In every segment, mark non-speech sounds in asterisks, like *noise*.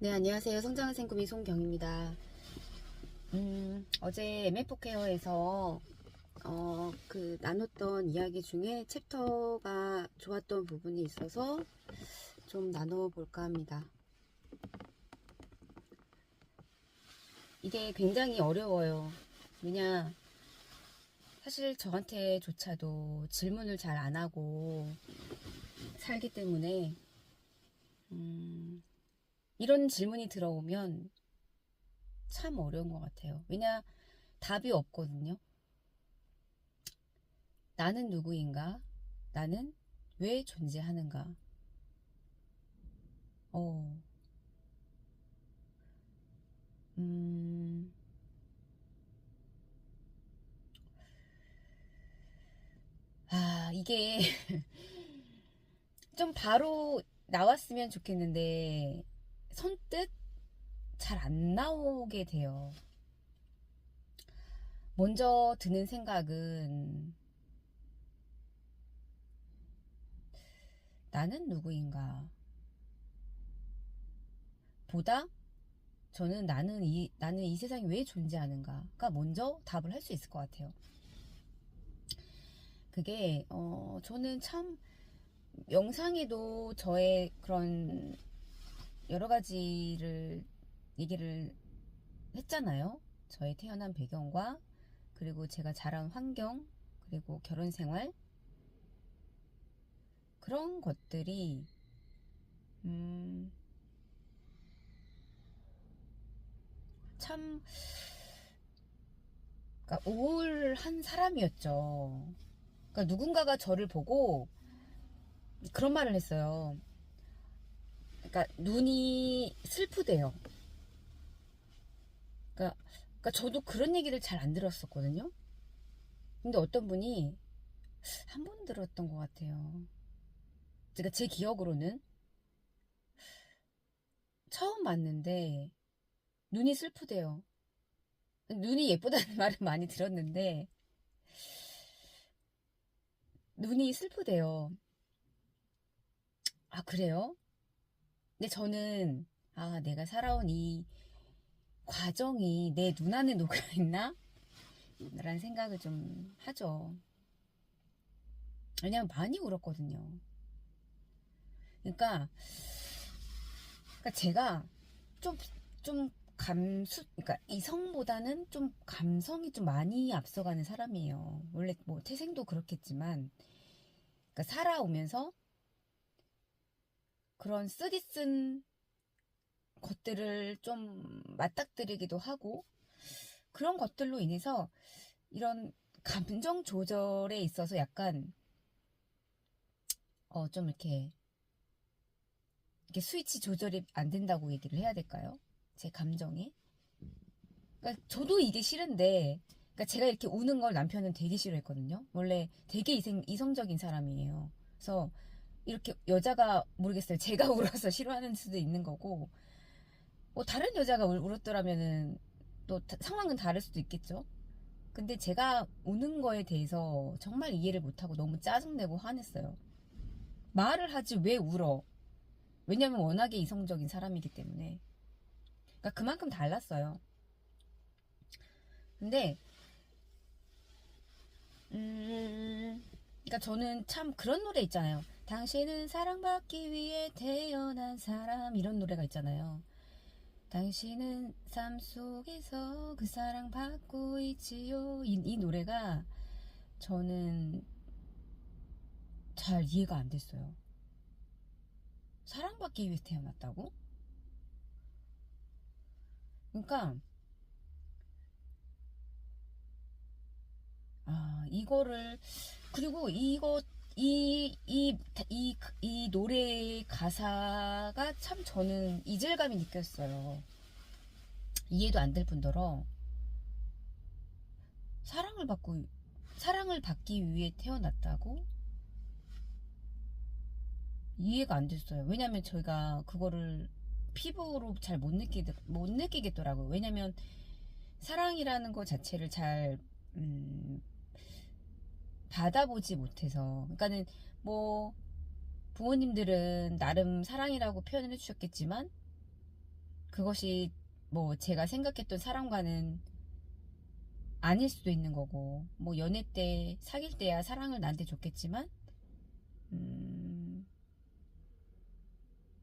네, 안녕하세요. 성장한 생구미 송경입니다. 음, 어제 MF4케어에서 어, 그 나눴던 이야기 중에 챕터가 좋았던 부분이 있어서 좀 나눠볼까 합니다. 이게 굉장히 어려워요. 왜냐, 사실 저한테조차도 질문을 잘 안 하고 살기 때문에, 음, 이런 질문이 들어오면 참 어려운 것 같아요. 왜냐, 답이 없거든요. 나는 누구인가? 나는 왜 존재하는가? 어, 음, 아, 이게 *laughs* 좀 바로 나왔으면 좋겠는데, 선뜻 잘 안 나오게 돼요. 먼저 드는 생각은 나는 누구인가? 보다 저는 나는 이, 나는 이 세상에 왜 존재하는가가 먼저 답을 할 수 있을 것 같아요. 그게, 어, 저는 참 영상에도 저의 그런 여러 가지를 얘기를 했잖아요. 저의 태어난 배경과 그리고 제가 자란 환경 그리고 결혼 생활 그런 것들이 음, 참 그러니까 우울한 사람이었죠. 그러니까 누군가가 저를 보고 그런 말을 했어요. 그러니까 눈이 슬프대요. 그러니까, 그러니까 저도 그런 얘기를 잘 안 들었었거든요. 근데 어떤 분이 한 번 들었던 것 같아요. 제가 제 기억으로는 처음 봤는데 눈이 슬프대요. 눈이 예쁘다는 *laughs* 말은 많이 들었는데 눈이 슬프대요. 아, 그래요? 근데 저는, 아, 내가 살아온 이 과정이 내 눈 안에 녹아있나? 라는 생각을 좀 하죠. 왜냐면 많이 울었거든요. 그러니까, 그러니까 제가 좀, 좀 감수, 그러니까 이성보다는 좀 감성이 좀 많이 앞서가는 사람이에요. 원래 뭐 태생도 그렇겠지만, 그러니까 살아오면서 그런 쓰디 쓴 것들을 좀 맞닥뜨리기도 하고 그런 것들로 인해서 이런 감정 조절에 있어서 약간 어 좀 이렇게 이렇게 스위치 조절이 안 된다고 얘기를 해야 될까요? 제 감정이. 그러니까 저도 이게 싫은데 그러니까 제가 이렇게 우는 걸 남편은 되게 싫어했거든요. 원래 되게 이성, 이성적인 사람이에요. 그래서 이렇게 여자가 모르겠어요. 제가 *laughs* 울어서 싫어하는 수도 있는 거고 뭐 다른 여자가 울, 울었더라면은 또 다, 상황은 다를 수도 있겠죠. 근데 제가 우는 거에 대해서 정말 이해를 못하고 너무 짜증내고 화냈어요. 말을 하지 왜 울어? 왜냐면 워낙에 이성적인 사람이기 때문에. 그러니까 그만큼 달랐어요. 근데 음 그러니까 저는 참 그런 노래 있잖아요. 당신은 사랑받기 위해 태어난 사람 이런 노래가 있잖아요. 당신은 삶 속에서 그 사랑 받고 있지요. 이, 이 노래가 저는 잘 이해가 안 됐어요. 사랑받기 위해 태어났다고? 그러니까 아 이거를 그리고 이거 이, 이, 이, 이 노래 가사가 참 저는 이질감이 느꼈어요. 이해도 안 될 뿐더러, 사랑을 받고, 사랑을 받기 위해 태어났다고? 이해가 안 됐어요. 왜냐면 저희가 그거를 피부로 잘 못 느끼, 못 느끼겠더라고요. 왜냐면 사랑이라는 것 자체를 잘, 음, 받아보지 못해서 그러니까는 뭐 부모님들은 나름 사랑이라고 표현을 해주셨겠지만 그것이 뭐 제가 생각했던 사람과는 아닐 수도 있는 거고 뭐 연애 때 사귈 때야 사랑을 나한테 줬겠지만 음,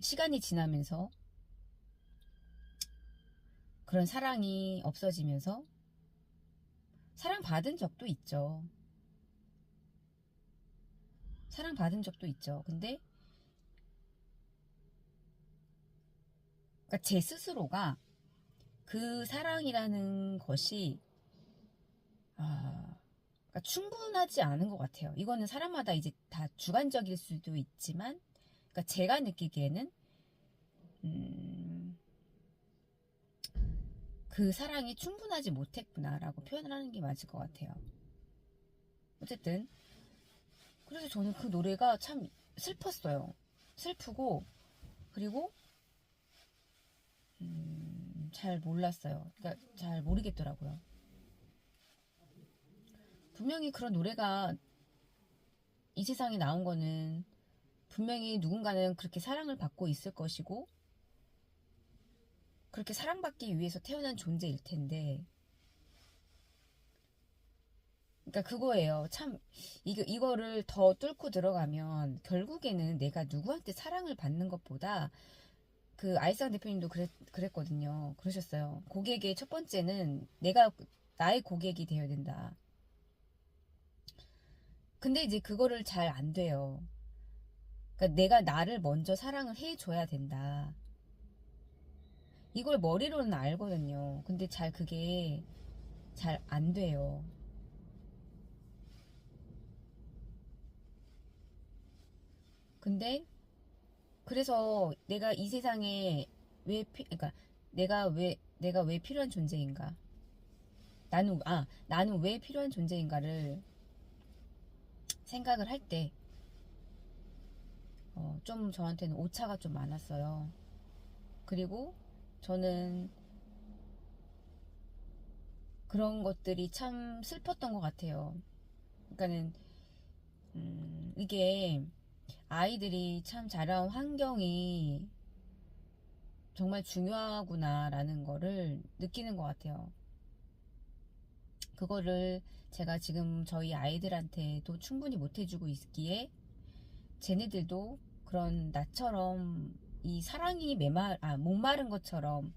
시간이 지나면서 그런 사랑이 없어지면서 사랑 받은 적도 있죠. 사랑 받은 적도 있죠. 근데 그러니까 제 스스로가 그 사랑이라는 것이 아, 그러니까 충분하지 않은 것 같아요. 이거는 사람마다 이제 다 주관적일 수도 있지만, 그러니까 제가 느끼기에는 음, 그 사랑이 충분하지 못했구나라고 표현을 하는 게 맞을 것 같아요. 어쨌든 그래서 저는 그 노래가 참 슬펐어요. 슬프고 그리고 음, 잘 몰랐어요. 그러니까 잘 모르겠더라고요. 분명히 그런 노래가 이 세상에 나온 거는 분명히 누군가는 그렇게 사랑을 받고 있을 것이고 그렇게 사랑받기 위해서 태어난 존재일 텐데 그러니까 그거예요. 참 이거 이거를 더 뚫고 들어가면 결국에는 내가 누구한테 사랑을 받는 것보다 그 아이상 대표님도 그랬, 그랬거든요. 그러셨어요. 고객의 첫 번째는 내가 나의 고객이 되어야 된다. 근데 이제 그거를 잘 안 돼요. 그러니까 내가 나를 먼저 사랑을 해줘야 된다. 이걸 머리로는 알거든요. 근데 잘 그게 잘 안 돼요. 근데 그래서 내가 이 세상에 왜 피, 그러니까 내가 왜 내가 왜 필요한 존재인가? 나는 아 나는 왜 필요한 존재인가를 생각을 할 때, 어, 좀 저한테는 오차가 좀 많았어요. 그리고 저는 그런 것들이 참 슬펐던 것 같아요. 그러니까는, 음, 이게 아이들이 참 자라온 환경이 정말 중요하구나라는 거를 느끼는 것 같아요. 그거를 제가 지금 저희 아이들한테도 충분히 못 해주고 있기에 쟤네들도 그런 나처럼 이 사랑이 메말, 아, 목마른 것처럼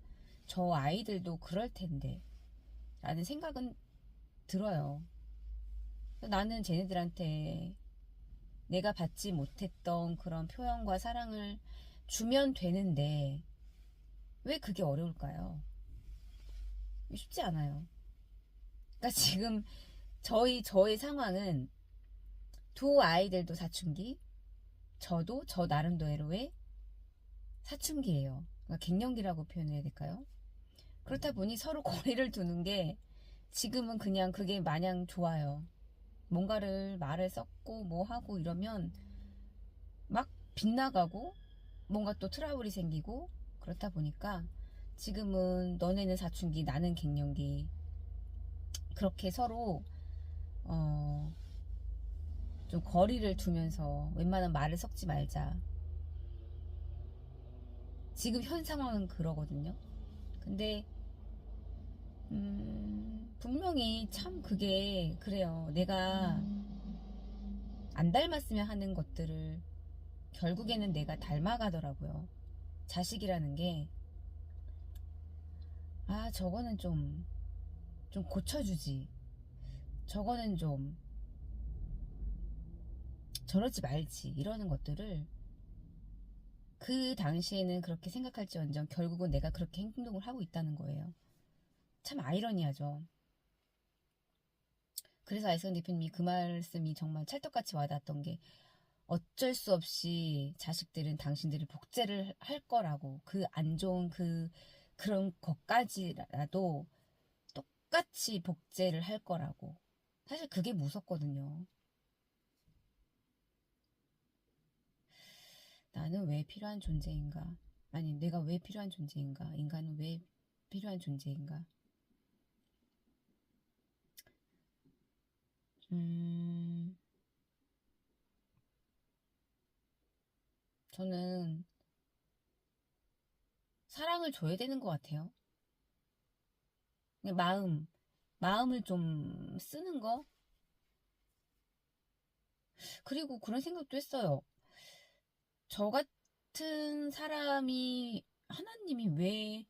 저 아이들도 그럴 텐데 라는 생각은 들어요. 나는 쟤네들한테 내가 받지 못했던 그런 표현과 사랑을 주면 되는데 왜 그게 어려울까요? 쉽지 않아요. 그러니까 지금 저희 저의 상황은 두 아이들도 사춘기, 저도 저 나름대로의 사춘기예요. 그러니까 갱년기라고 표현해야 될까요? 그렇다 보니 서로 *laughs* 거리를 두는 게 지금은 그냥 그게 마냥 좋아요. 뭔가를 말을 섞고 뭐 하고 이러면 막 빗나가고 뭔가 또 트러블이 생기고 그렇다 보니까 지금은 너네는 사춘기 나는 갱년기 그렇게 서로 어, 좀 거리를 두면서 웬만한 말을 섞지 말자. 지금 현 상황은 그러거든요. 근데 음, 분명히 참 그게 그래요. 내가 안 닮았으면 하는 것들을 결국에는 내가 닮아가더라고요. 자식이라는 게, 아, 저거는 좀, 좀 고쳐주지. 저거는 좀 저러지 말지 이러는 것들을 그 당시에는 그렇게 생각할지언정 결국은 내가 그렇게 행동을 하고 있다는 거예요. 참 아이러니하죠. 그래서 아이스건 대표님이 그 말씀이 정말 찰떡같이 와닿았던 게 어쩔 수 없이 자식들은 당신들을 복제를 할 거라고 그 안 좋은 그 그런 것까지라도 똑같이 복제를 할 거라고 사실 그게 무섭거든요. 나는 왜 필요한 존재인가? 아니, 내가 왜 필요한 존재인가? 인간은 왜 필요한 존재인가? 음, 저는 사랑을 줘야 되는 것 같아요. 마음, 마음을 좀 쓰는 거? 그리고 그런 생각도 했어요. 저 같은 사람이, 하나님이 왜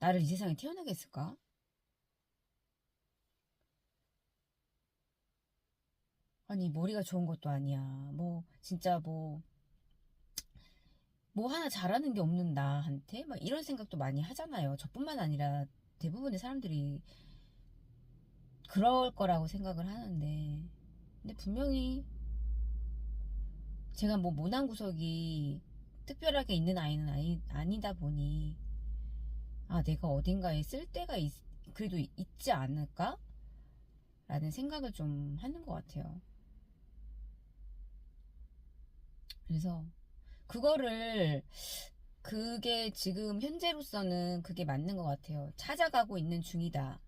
나를 이 세상에 태어나게 했을까? 아니, 머리가 좋은 것도 아니야. 뭐, 진짜 뭐, 뭐 하나 잘하는 게 없는 나한테? 막 이런 생각도 많이 하잖아요. 저뿐만 아니라 대부분의 사람들이 그럴 거라고 생각을 하는데. 근데 분명히 제가 뭐 모난 구석이 특별하게 있는 아이는 아니, 아니다 보니, 아, 내가 어딘가에 쓸 데가 있, 그래도 있지 않을까? 라는 생각을 좀 하는 것 같아요. 그래서 그거를 그게 지금 현재로서는 그게 맞는 것 같아요. 찾아가고 있는 중이다.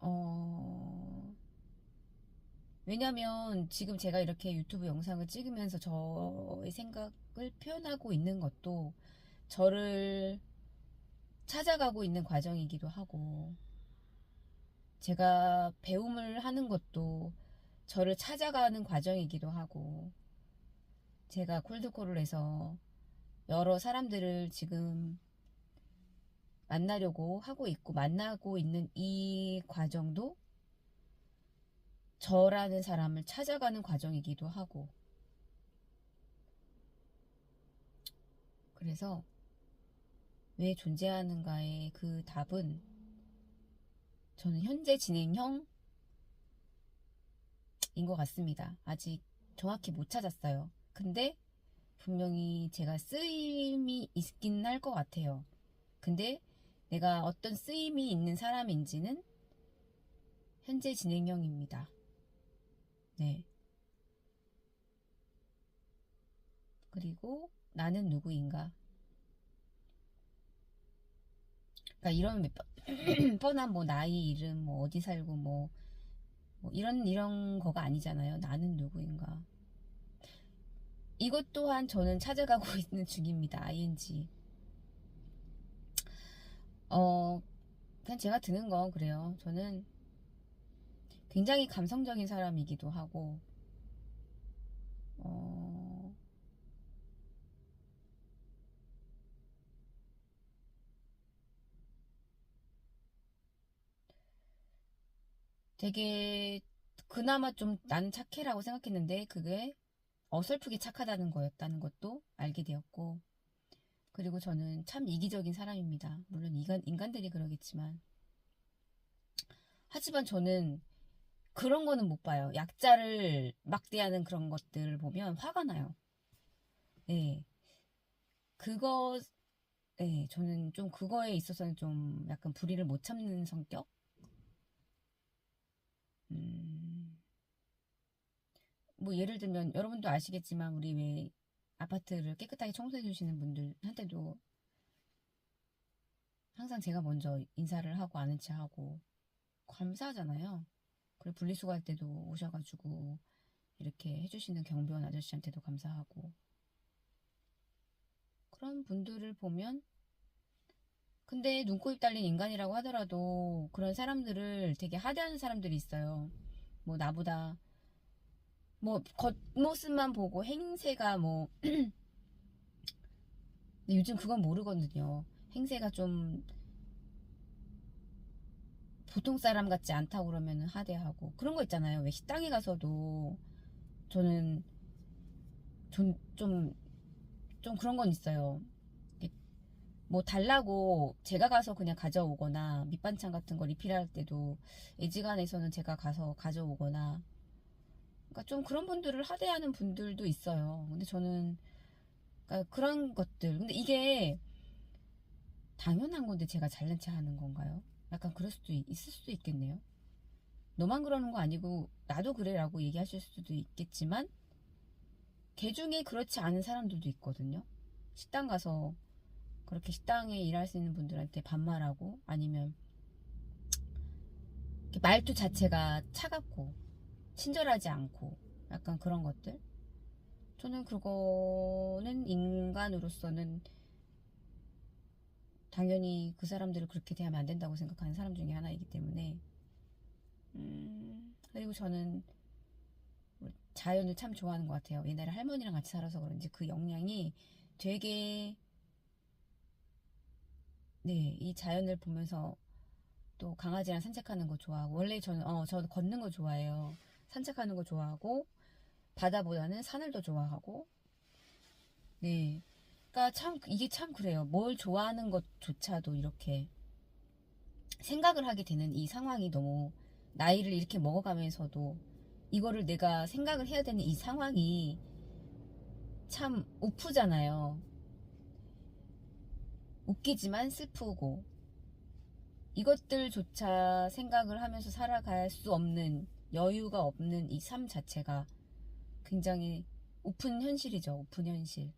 어, 왜냐면 지금 제가 이렇게 유튜브 영상을 찍으면서 저의 생각을 표현하고 있는 것도 저를 찾아가고 있는 과정이기도 하고, 제가 배움을 하는 것도 저를 찾아가는 과정이기도 하고, 제가 콜드콜을 해서 여러 사람들을 지금 만나려고 하고 있고, 만나고 있는 이 과정도 저라는 사람을 찾아가는 과정이기도 하고, 그래서 왜 존재하는가의 그 답은 저는 현재 진행형 인 것 같습니다. 아직 정확히 못 찾았어요. 근데 분명히 제가 쓰임이 있긴 할 것 같아요. 근데 내가 어떤 쓰임이 있는 사람인지는 현재 진행형입니다. 네. 그리고 나는 누구인가? 그러니까 이런 *clears throat* 뻔한 뭐 나이, 이름, 뭐 어디 살고 뭐 뭐 이런 이런 거가 아니잖아요. 나는 누구인가. 이것 또한 저는 찾아가고 *laughs* 있는 중입니다. ing. 어, 그냥 제가 드는 건 그래요. 저는 굉장히 감성적인 사람이기도 하고, 어, 되게 그나마 좀난 착해라고 생각했는데 그게 어설프게 착하다는 거였다는 것도 알게 되었고 그리고 저는 참 이기적인 사람입니다. 물론 인간, 인간들이 그러겠지만 하지만 저는 그런 거는 못 봐요. 약자를 막대하는 그런 것들을 보면 화가 나요. 네. 그거, 네, 저는 좀 그거에 있어서는 좀 약간 불의를 못 참는 성격? 음, 뭐 예를 들면 여러분도 아시겠지만 우리 왜 아파트를 깨끗하게 청소해 주시는 분들한테도 항상 제가 먼저 인사를 하고 아는 체 하고 감사하잖아요. 그리고 분리수거 할 때도 오셔가지고 이렇게 해주시는 경비원 아저씨한테도 감사하고 그런 분들을 보면 근데 눈코입 달린 인간이라고 하더라도 그런 사람들을 되게 하대하는 사람들이 있어요. 뭐 나보다 뭐 겉모습만 보고 행세가 뭐 *clears throat* 근데 요즘 그건 모르거든요. 행세가 좀 보통 사람 같지 않다고 그러면 하대하고 그런 거 있잖아요. 왜 식당에 가서도 저는 좀 좀 좀 그런 건 있어요. 뭐 달라고 제가 가서 그냥 가져오거나 밑반찬 같은 거 리필할 때도 애지간해서는 제가 가서 가져오거나 그러니까 좀 그런 분들을 하대하는 분들도 있어요. 근데 저는 그러니까 그런 것들 근데 이게 당연한 건데 제가 잘난 체 하는 건가요? 약간 그럴 수도 있, 있을 수도 있겠네요. 너만 그러는 거 아니고 나도 그래라고 얘기하실 수도 있겠지만 개 중에 그렇지 않은 사람들도 있거든요. 식당 가서 그렇게 식당에 일할 수 있는 분들한테 반말하고 아니면 말투 자체가 차갑고 친절하지 않고 약간 그런 것들 저는 그거는 인간으로서는 당연히 그 사람들을 그렇게 대하면 안 된다고 생각하는 사람 중에 하나이기 때문에 음, 그리고 저는 자연을 참 좋아하는 것 같아요. 옛날에 할머니랑 같이 살아서 그런지 그 영향이 되게 네, 이 자연을 보면서 또 강아지랑 산책하는 거 좋아하고 원래 저는 어, 저는 걷는 거 좋아해요. 산책하는 거 좋아하고 바다보다는 산을 더 좋아하고 네. 그러니까 참 이게 참 그래요. 뭘 좋아하는 것조차도 이렇게 생각을 하게 되는 이 상황이 너무 나이를 이렇게 먹어가면서도 이거를 내가 생각을 해야 되는 이 상황이 참 우프잖아요. 웃기지만 슬프고 이것들조차 생각을 하면서 살아갈 수 없는 여유가 없는 이 삶 자체가 굉장히 오픈 현실이죠. 오픈 현실.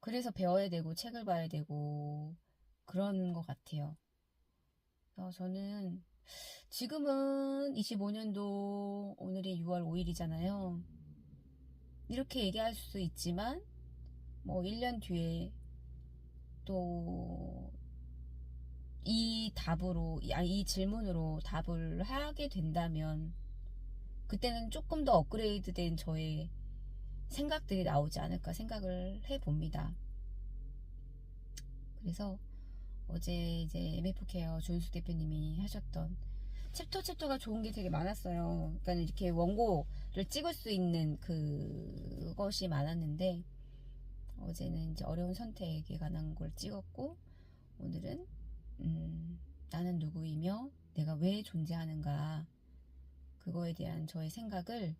그래서 배워야 되고 책을 봐야 되고 그런 것 같아요. 저는 지금은 25년도 오늘이 6월 5일이잖아요. 이렇게 얘기할 수 있지만 뭐 1년 뒤에 또 이 답으로, 이- 아니, 이 질문으로 답을 하게 된다면, 그때는 조금 더 업그레이드 된 저의 생각들이 나오지 않을까 생각을 해봅니다. 그래서 어제 이제 MF 케어 준수 대표님이 하셨던 챕터 챕터가 좋은 게 되게 많았어요. 그러니까 이렇게 원고를 찍을 수 있는 그것이 많았는데, 어제는 이제 어려운 선택에 관한 걸 찍었고, 오늘은 음, 나는 누구이며 내가 왜 존재하는가 그거에 대한 저의 생각을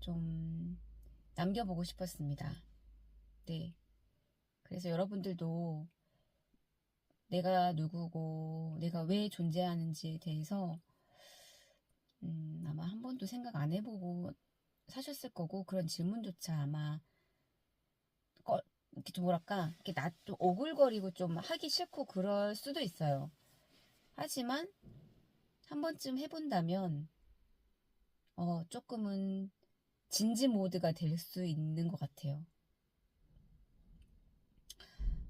좀 남겨보고 싶었습니다. 네. 그래서 여러분들도 내가 누구고 내가 왜 존재하는지에 대해서 음, 아마 한 번도 생각 안 해보고 사셨을 거고 그런 질문조차 아마 꺼- 이렇게 좀 뭐랄까 이렇게 나 좀 오글거리고 좀 하기 싫고 그럴 수도 있어요. 하지만 한 번쯤 해본다면 어 조금은 진지 모드가 될 수 있는 것 같아요.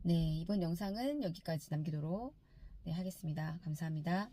네, 이번 영상은 여기까지 남기도록 네, 하겠습니다. 감사합니다.